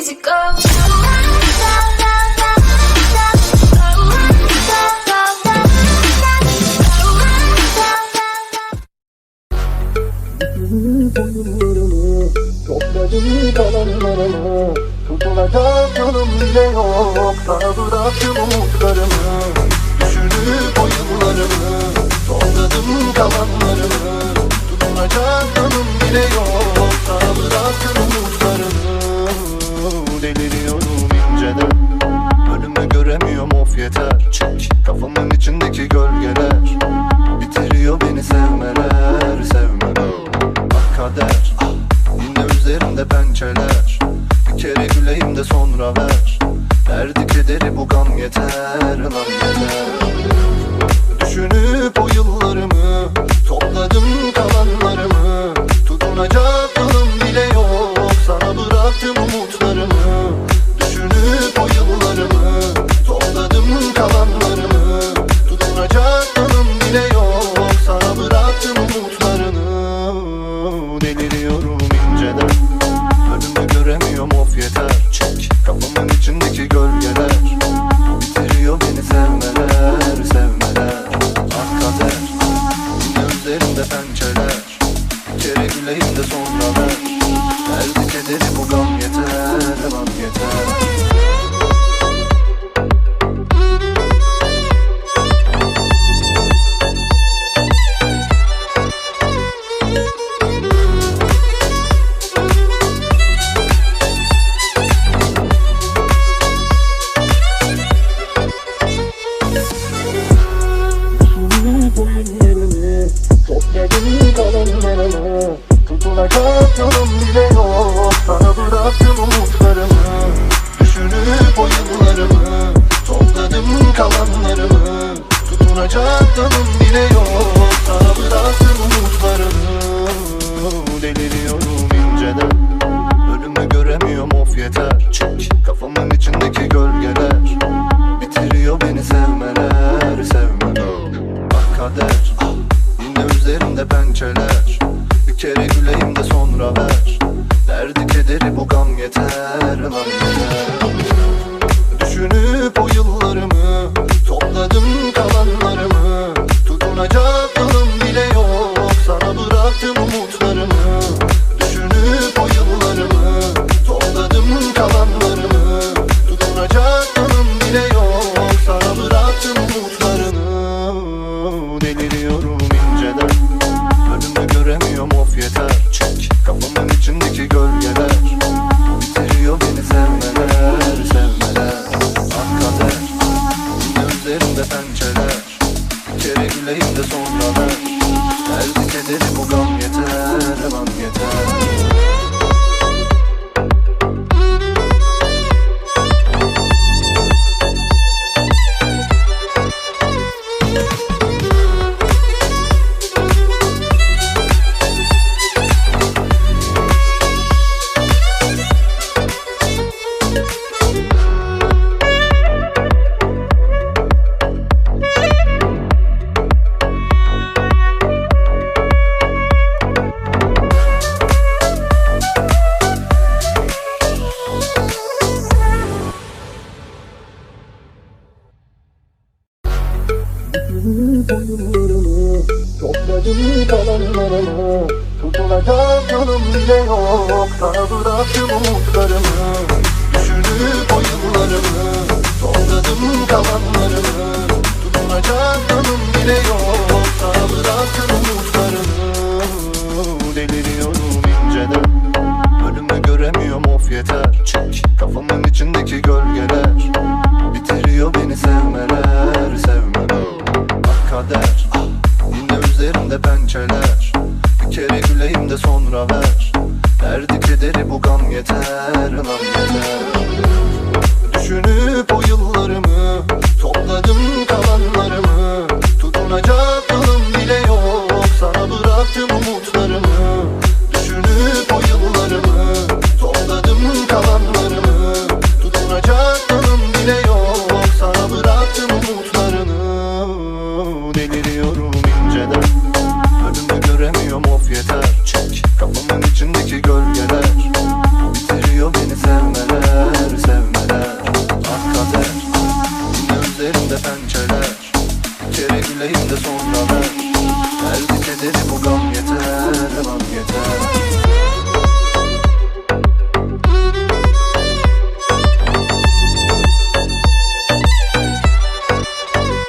easy go. boyunlarımı Topladım kalanlarımı Tutulacak yolum bile yok Sana bıraktım umutlarımı tutulacak yolum bile yok. Ayrılalım Devam yeter. boyunlarımı Topladım kalanlarımı Tutulacak yanım bile yok. Sana bıraktım umutlarımı. içinde pençeler. Bir kere güleyim de sonra ver. Derdi kederi bu gam yeter. Lan yeter.